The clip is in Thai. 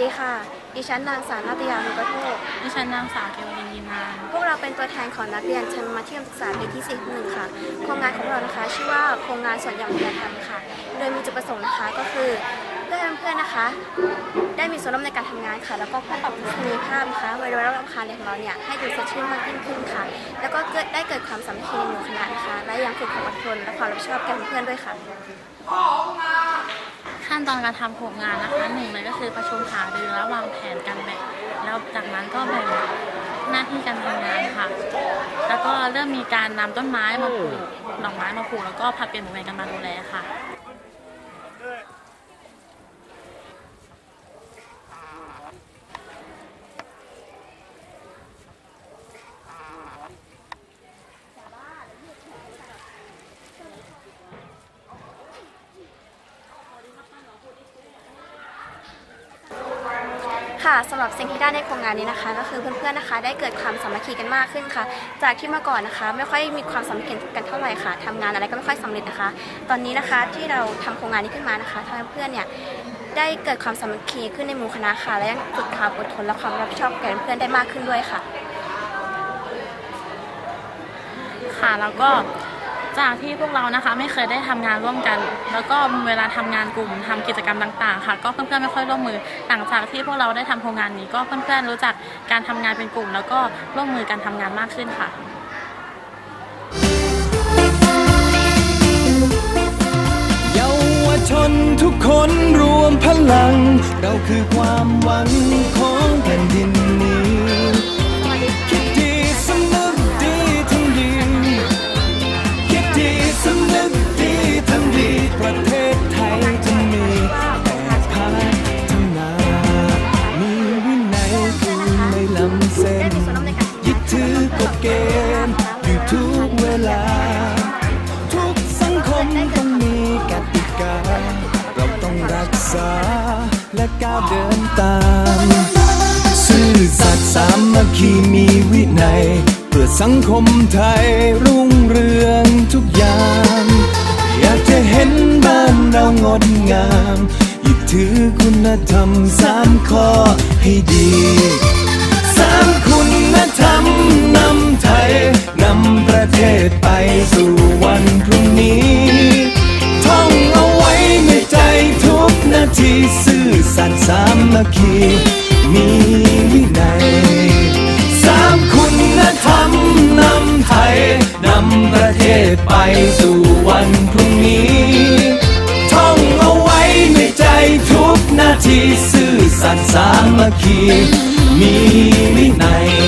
วัสดีค่ะ ดิฉันนางสาวนาตยามุกโทกดิฉันนางสาวเกวลินยินนานพวกเราเป็นตัวแทนของนักเรียนชั้นมัธยมศึกษาปีที่41ค่ะ โครงงานของเรานะคะ ชื่อว่าโครงงานสวนอย่างคุณธรรมค่ะ โดยมีจุดประสงค์นะคะก็คือเพื่อให้เพื่อนๆนะคะ ได้มีส่วนร่วมในการทำงานค่ะ แล้วก็เพื่อปรับทัศนียภาพนะคะไว้รอบอาคารเรียนของเราเนี่ยให้ดูสดชื่นมากยิ่งขึ้นค่ะ แล้วก็เกิดได้เกิดความสามัคคีในหมู่คณะนะคะ และยังฝึกความอดทนและความรับผิดชอบแก่เพื่อนๆด้วยค่ะ ขั้นตอนการทำโครงงานนะคะหนึ่งเลยก็คือประชุมหารือแล้ววางแผนการแบ่งแล้วจากนั้นก็แบ่งหน้าที่การทำงานค่ะ แล้วก็เริ่มมีการนำต้นไม้มาปลูกดอกไม้มาปลูกแล้วก็ผลัดเปลี่ยนหมุนเวียนกันมาดูแลค่ะ ค่ะสำหรับสิ่งที่ได้ในโครงงานนี้นะคะ ก็คือเพื่อนๆนะคะ ได้เกิดความสามัคคีกันมากขึ้นค่ะ จากที่เมื่อก่อนนะคะ ไม่ค่อยมีความสามัคคีกันเท่าไหร่ค่ะทำงานอะไรก็ไม่ค่อยสำเร็จนะคะ ตอนนี้นะคะที่เราทำโครงงานนี้ขึ้นมานะคะทำให้เพื่อนเนี่ยได้เกิดความสามัคคีขึ้นในหมู่คณะค่ะ และยังฝึกความอดทนและความรับผิดชอบแก่เพื่อนได้มากขึ้นด้วยค่ะ ค่ะแล้วก็ จากที่พวกเรานะคะไม่เคยได้ทำงานร่วมกัน แล้วก็เวลาทำงานกลุ่มทำกิจกรรมต่างๆ ค่ะ ก็เพื่อนๆไม่ค่อยร่วมมือหลังจากที่พวกเราได้ทำโครงงานนี้ ก็เพื่อนๆรู้จักการทำงานเป็นกลุ่ม แล้วก็ร่วมมือกันทำงานมากขึ้นค่ะเยาวชนทุกคนรวมพลัง เราคือความหวัง ลา ทุกสังคมต้องมีกติกา เราต้องรักษาและก้าวเดินตาม ซื่อสัตย์สามัคคีมีวินัย เพื่อสังคมไทยรุ่งเรืองทุกอย่าง อยากจะเห็นบ้านเรางดงามยึดถือคุณธรรมสามข้อให้ดีสามคุณ คีมีวินัยสามคุณธรรมนำไทยนำประเทศไปสู่วันพรุ่งนี้ ท่องเอาไว้ในใจทุกนาที ซื่อสัตย์สามัคคี มีวินัย